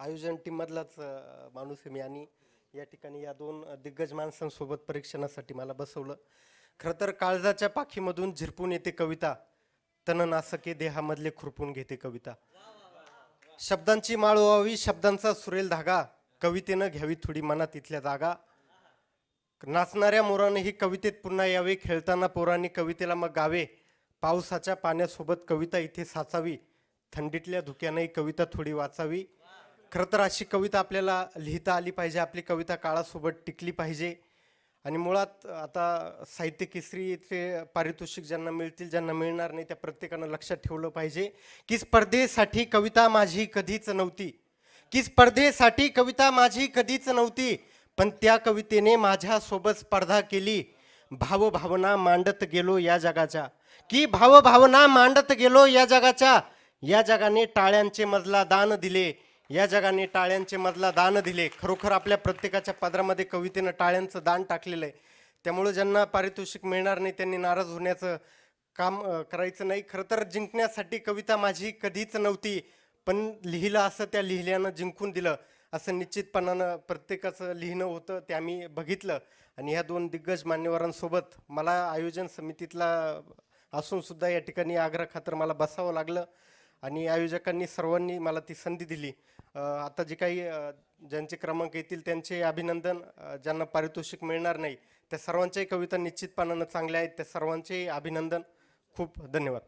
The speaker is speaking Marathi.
आयोजन टीममधलाच माणूस आहे मी आणि या ठिकाणी या दोन दिग्गज माणसांसोबत परीक्षणासाठी मला बसवलं. खरं तर काळजाच्या पाखीमधून झिरपून येते कविता तन नासके देहामधले खुरपून घेते कविता. शब्दांची माळ व्हावी शब्दांचा सुरेल धागा कवितेनं घ्यावी थोडी मनात इथल्या जागा. नाचणाऱ्या मोराने ही कवितेत पुन्हा यावे खेळताना पोरांनी कवितेला मग गावे. पावसाच्या पाण्यासोबत कविता इथे साचावी थंडीतल्या धुक्यानंही कविता थोडी वाचावी. खरं तर अशी कविता आपल्याला लिहिता आली पाहिजे आपली कविता काळासोबत टिकली पाहिजे. आणि मुळात आता साहित्य केसरीचे पारितोषिक ज्यांना मिळतील ज्यांना मिळणार नाही त्या प्रत्येकानं लक्षात ठेवलं पाहिजे की स्पर्धेसाठी कविता माझी कधीच नव्हती. की स्पर्धेसाठी कविता माझी कधीच नव्हती पण त्या कवितेने माझ्यासोबत स्पर्धा केली. भावभावना मांडत गेलो या जगाच्या. की भावभावना मांडत गेलो या जगाच्या या जगाने टाळ्यांचे मजला दान दिले. या जगाने टाळ्यांचे मधला दान दिले. खरोखर आपल्या प्रत्येकाच्या पदरामध्ये कवितेनं टाळ्यांचं दान टाकलेलं आहे. त्यामुळे ज्यांना पारितोषिक मिळणार नाही त्यांनी नाराज होण्याचं काम करायचं नाही. खरं तर जिंकण्यासाठी कविता माझी कधीच नव्हती पण लिहिलं असं त्या लिहिल्यानं जिंकून दिलं. असं निश्चितपणानं प्रत्येकाचं लिहिणं होतं ते आम्ही बघितलं. आणि ह्या दोन दिग्गज मान्यवरांसोबत मला आयोजन समितीतला असूनसुद्धा या ठिकाणी आग्रह खातर मला बसावं लागलं. आणि आयोजकांनी सर्वांनी मला ती संधी दिली. आता जे काही ज्यांचे क्रमांक येतील त्यांचे अभिनंदन ज्यांना पारितोषिक मिळणार नाही त्या सर्वांच्याही कविता निश्चितपणानं चांगल्या आहेत. त्या सर्वांचेही अभिनंदन. खूप धन्यवाद.